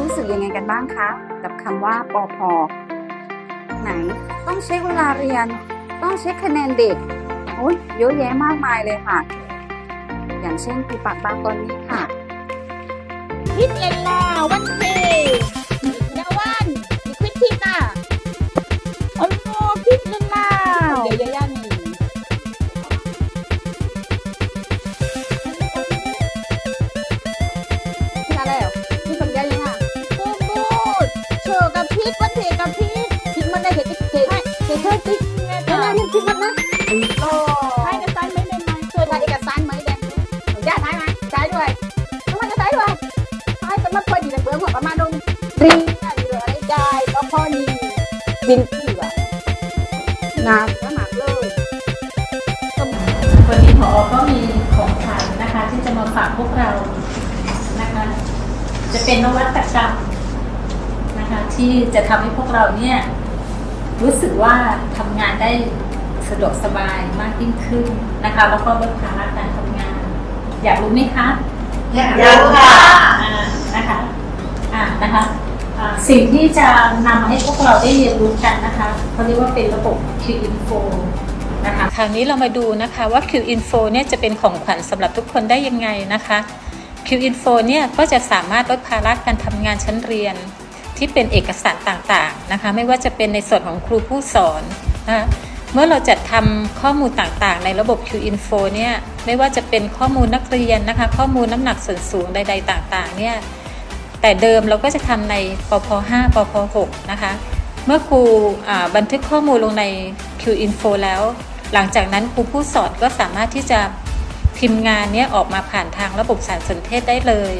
รู้สึกยังไงกันบ้างคะ กับคำว่าปอพอไหนต้องเช็คเวลาเรียน ต้องเช็คคะแนนเด็กโอ้ยเยอะแยะมากมายเลยค่ะ อย่างเช่นครูปากบางตอนนี้ค่ะ พิษเลนลาวันเท รีเหลืออะไรได้ก็พอดีดินที่แบบนานขนาดเลยวันนี้พอก็มีของขวัญนะคะ ที่จะมาฝากพวกเรานะคะ จะเป็นนวัตกรรมนะคะ ที่จะทำให้พวกเราเนี่ยรู้สึกว่าทำงานได้สะดวกสบายมากยิ่งขึ้นนะคะ แล้วก็ลดภาระการทำงาน อยากรู้ไหมคะ อยากรู้ค่ะ อ่านะคะอ่านะคะอ่า สิ่งที่จะนำมาให้พวกเราได้เรียนรู้กันนะคะเขาเรียกว่าเป็นระบบ Q-Info นะคะคราวนี้เรามาดูนะคะว่า Q-Info เนี่ยจะเป็นของขวัญสำหรับทุกคนได้ยังไงนะคะ Q-Info เนี่ยก็จะสามารถลดภาระการทำงานชั้นเรียน ที่เป็นเอกสารต่างๆนะคะ ไม่ว่าจะเป็นในส่วนของครูผู้สอนนะคะเมื่อเราจัดทำข้อมูลต่างๆ ในระบบ Q-Info เนี่ยไม่ว่าจะเป็นข้อมูลนักเรียนนะคะ ข้อมูลน้ำหนักส่วนสูงใด ๆ ต่างๆเนี่ย แต่เดิมเราก็จะทำในปพ5ปพ6นะคะ เมื่อครูบันทึกข้อมูลลงใน Q-Info แล้ว หลังจากนั้นครูผู้สอนก็สามารถที่จะพิมพ์งานนี้ออกมาผ่านทางระบบสารสนเทศได้เลย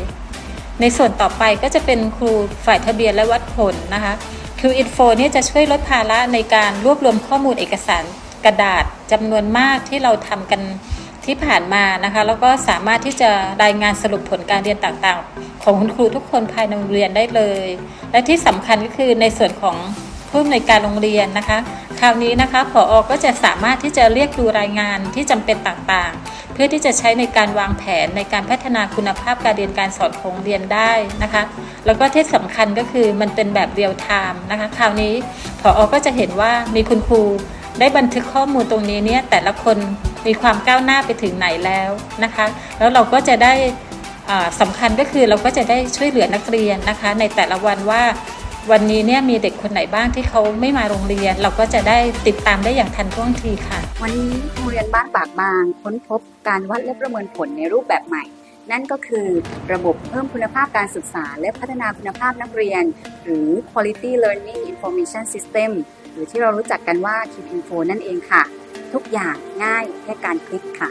ในส่วนต่อไปก็จะเป็นครูฝ่ายทะเบียนและวัดผลนะคะ Q-Info นี่จะช่วยลดภาระในการรวบรวมข้อมูลเอกสารกระดาษจำนวนมากที่เราทำกัน ที่ผ่านมานะคะแล้วก็สามารถที่จะรายงานสรุปผลการเรียนต่างๆ ของคุณครูทุกคนภายในโรงเรียนได้เลย และที่สำคัญก็คือในส่วนของผู้อำนวยการโรงเรียนนะคะ คราวนี้นะคะผออก็จะสามารถที่จะเรียกดูรายงานที่จำเป็นต่างๆ เพื่อที่จะใช้ในการวางแผนในการพัฒนาคุณภาพการเรียนการสอนของเรียนได้นะคะ แล้วก็ที่สำคัญก็คือมันเป็นแบบเรียลไทม์นะคะ คราวนี้ผออก็จะเห็นว่ามีคุณครูได้บันทึกข้อมูลตรงนี้เนี่ยแต่ละคน มีความก้าวหน้าไปถึงไหนแล้วนะคะ แล้วเราก็จะได้สำคัญก็คือเราก็จะได้ช่วยเหลือนักเรียนนะคะ ในแต่ละวันว่าวันนี้เนี่ยมีเด็กคนไหนบ้างที่เขาไม่มาโรงเรียน เราก็จะได้ติดตามได้อย่างทันท่วงทีค่ะ วันนี้โรงเรียนบ้านปากบาง ค้นพบการวัดและประเมินผลในรูปแบบใหม่ นั่นก็คือระบบเพิ่มคุณภาพการศึกษา และพัฒนาคุณภาพนักเรียน หรือ Quality Learning Information System หรือที่เรารู้จักกันว่า Q-Info นั่นเองค่ะ ทุกอย่างง่ายแค่การคลิกค่ะ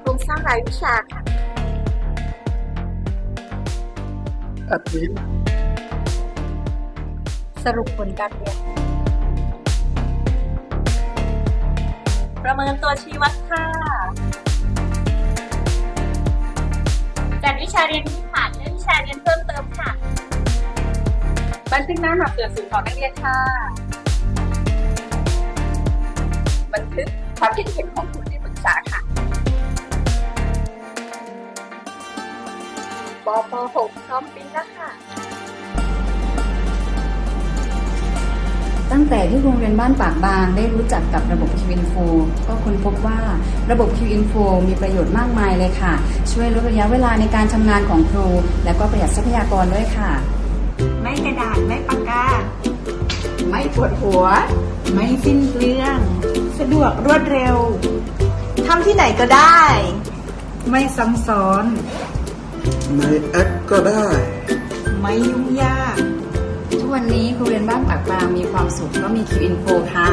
โครงสร้างรายวิชาค่ะอัดวินสรุปผลการเรียน ประเมินตัวชี้วัดค่ะจัดวิชาเรียนพื้นฐานและ วิชาเรียนเพิ่มเติมค่ะ บันทึกหน้าหนักเกิดสูงของนักเรียนค่ะ บันทึกความคิดเห็นของผู้ที่ปรึกษาค่ะปป .6 พร้อมปิ้นแล้วค่ะ ตั้งแต่ที่โรงเรียนบ้านปากบางได้รู้จักกับระบบ Q-Info ก็ค้นพบว่าระบบ Q-Info มีประโยชน์มากมายเลยค่ะ ช่วยลดระยะเวลาในการทำงานของครู และก็ประหยัดทรัพยากรด้วยค่ะ ไม่กระดาษไม่ปากกา ไม่ปวดหัว ไม่สิ้นเปลือง สะดวกรวดเร็วทำที่ไหนก็ได้ ไม่ซ้ำซ้อนในแอปก็ได้ ไม่ยุ่งยากทุก วันนี้ครูเรียนบ้านปากบางมีความสุขก็มีคิวอินโฟค่ะ